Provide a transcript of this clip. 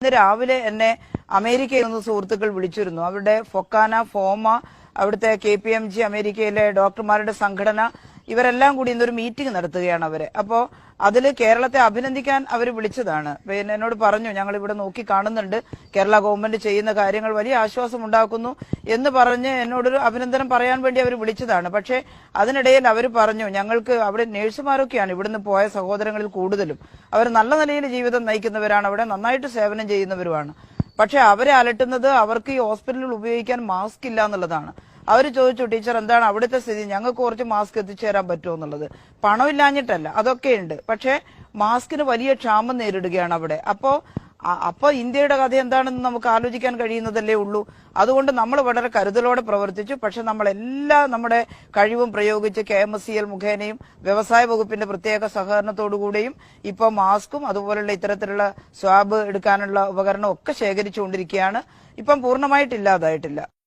ഇന്ന് രാവിലെ എന്നെ അമേരിക്കയിൽ നിന്ന് സുഹൃത്തുക്കൾ വിളിച്ചിരുന്നു. അവരുടെ ഫൊക്കാന ഫോമ അവിടുത്തെ കെ പി എം ജി അമേരിക്കയിലെ ഡോക്ടർമാരുടെ സംഘടന ഇവരെല്ലാം കൂടി ഇന്നൊരു മീറ്റിംഗ് നടത്തുകയാണ് അവർ. അപ്പോൾ അതിൽ കേരളത്തെ അഭിനന്ദിക്കാൻ അവർ വിളിച്ചതാണ്. പിന്നെ എന്നോട് പറഞ്ഞു ഞങ്ങൾ ഇവിടെ നോക്കി കാണുന്നുണ്ട്. കേരള ഗവൺമെന്റ് ചെയ്യുന്ന കാര്യങ്ങൾ വലിയ ആശ്വാസം ഉണ്ടാക്കുന്നു. എന്ന് പറഞ്ഞ് എന്നോടൊരു അഭിനന്ദനം പറയാൻ വേണ്ടി അവർ വിളിച്ചതാണ്. പക്ഷേ അതിനിടയിൽ അവർ പറഞ്ഞു ഞങ്ങൾക്ക് അവിടെ നേഴ്സുമാരൊക്കെയാണ് ഇവിടുന്ന് പോയ സഹോദരങ്ങളിൽ കൂടുതലും. അവർ നല്ല നിലയിൽ ജീവിതം നയിക്കുന്നവരാണ്. അവിടെ നന്നായിട്ട് സേവനം ചെയ്യുന്നവരുമാണ്. പക്ഷെ അവരെ അലട്ടുന്നത് അവർക്ക് ഈ ഹോസ്പിറ്റലിൽ ഉപയോഗിക്കാൻ മാസ്ക് ഇല്ല എന്നുള്ളതാണ്. അവർ ചോദിച്ചു ടീച്ചർ എന്താണ് അവിടുത്തെ സ്ഥിതി? ഞങ്ങൾക്ക് കുറച്ച് മാസ്ക് എത്തിച്ചേരാൻ പറ്റുമോ എന്നുള്ളത്? പണമില്ലാഞ്ഞിട്ടല്ല അതൊക്കെ ഉണ്ട്. പക്ഷെ മാസ്കിന് വലിയ ക്ഷാമം നേരിടുകയാണ് അവിടെ. അപ്പോ അ- അപ്പൊ ഇന്ത്യയുടെ കഥ എന്താണെന്ന് നമുക്ക് ആലോചിക്കാൻ കഴിയുന്നതല്ലേ ഉള്ളൂ. അതുകൊണ്ട് നമ്മൾ വളരെ കരുതലോടെ പ്രവർത്തിച്ചു. പക്ഷെ നമ്മൾ എല്ലാ നമ്മുടെ കഴിവും പ്രയോഗിച്ച് K M S C L മുഖേനയും വ്യവസായ വകുപ്പിന്റെ പ്രത്യേക സഹകരണത്തോടുകൂടിയും ഇപ്പൊ മാസ്കും അതുപോലുള്ള ഇത്തരത്തിലുള്ള സ്വാബ് എടുക്കാനുള്ള ഉപകരണം ഒക്കെ ശേഖരിച്ചുകൊണ്ടിരിക്കുകയാണ്. ഇപ്പം പൂർണമായിട്ട് ഇല്ലാതായിട്ടില്ല.